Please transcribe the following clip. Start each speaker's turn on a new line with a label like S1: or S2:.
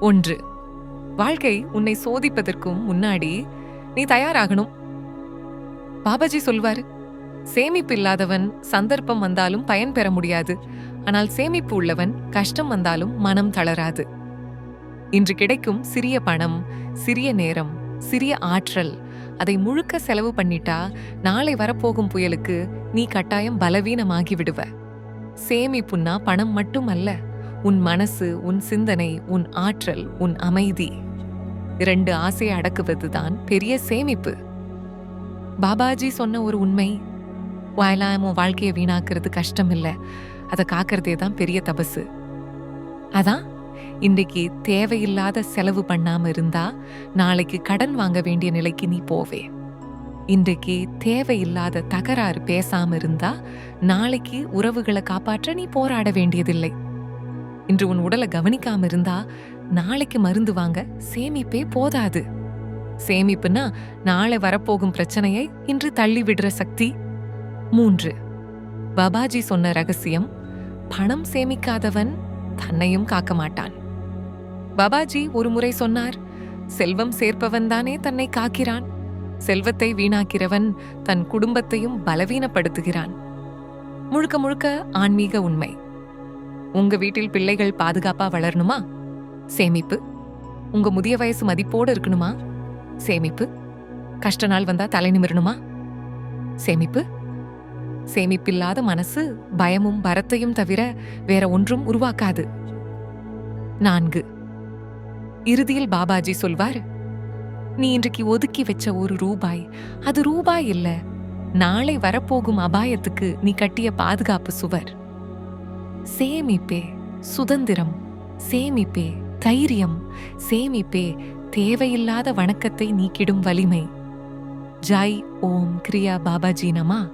S1: ஒன்று. வாழ்க்கை உன்னை சோதிப்பதற்கும் முன்னாடி நீ தயாராகணும். பாபாஜி சொல்வாரு சேமிப்பு இல்லாதவன் சந்தர்ப்பம் வந்தாலும் பயன் பெற முடியாது. ஆனால் சேமிப்பு உள்ளவன் கஷ்டம் வந்தாலும் மனம் தளராது. இன்று கிடைக்கும் சிறிய பணம் சிறிய நேரம் சிறிய ஆற்றல் அதை முழுக்க செலவு பண்ணிட்டா நாளை வரப்போகும் புயலுக்கு நீ கட்டாயம் பலவீனமாகி விடுவ. சேமிப்புன்னா பணம் மட்டும் அல்ல உன் மனசு உன் சிந்தனை உன் ஆற்றல் உன் அமைதி இரண்டு ஆசையை அடக்குவதுதான் பெரிய சேமிப்பு. பாபாஜி சொன்ன ஒரு உண்மை வாயலாம் உன் வாழ்க்கையை வீணாக்குறது கஷ்டம் இல்லை அதை காக்கிறதே தான் பெரிய தபசு. அதான் இன்றைக்கு தேவையில்லாத செலவு பண்ணாம இருந்தா நாளைக்கு கடன் வாங்க வேண்டிய நிலைக்கு நீ போவே. இன்றைக்கு தேவையில்லாத தகராறு பேசாம இருந்தா நாளைக்கு உறவுகளை காப்பாற்ற நீ போராட வேண்டியதில்லை. இன்று உன் உடலை கவனிக்காம இருந்தா நாளைக்கு மருந்து வாங்க சேமிப்பே போதாது. சேமிப்புனா நாளை வரப்போகும் பிரச்சனையை இன்று தள்ளி விடுற சக்தி. மூன்று. பாபாஜி சொன்ன ரகசியம் பணம் சேமிக்காதவன் தன்னையும் காக்க மாட்டான். பாபாஜி ஒரு முறை சொன்னார் செல்வம் சேர்ப்பவன் தானே தன்னை காக்கிறான். செல்வத்தை வீணாக்கிறவன் தன் குடும்பத்தையும் பலவீனப்படுத்துகிறான். முழுக்க முழுக்க ஆன்மீக உண்மை. உங்க வீட்டில் பிள்ளைகள் பாதுகாப்பா வளரணுமா? சேமிப்பு. உங்க முதிய வயசு மதிப்போடு இருக்கணுமா? சேமிப்பு. கஷ்ட நாள் வந்தா தலை நிமிரணுமா? சேமிப்பு. சேமிப்பில்லாத மனசு பயமும் பரத்தையும் தவிர வேற ஒன்றும் உருவாக்காது. நான்கு. இறுதியில் பாபாஜி சொல்வார் நீ இன்றைக்கு ஒதுக்கி வச்ச ஒரு ரூபாய் அது ரூபாய் இல்ல. நாளை வரப்போகும் அபாயத்துக்கு நீ கட்டிய பாதுகாப்பு சுவர். சேமிப்பே சுதந்திரம். சேமிப்பே தைரியம். சேமிப்பே தேவையில்லாத வணக்கத்தை நீக்கிடும் வலிமை. ஜாய் ஓம் கிரியா பாபாஜி நமா.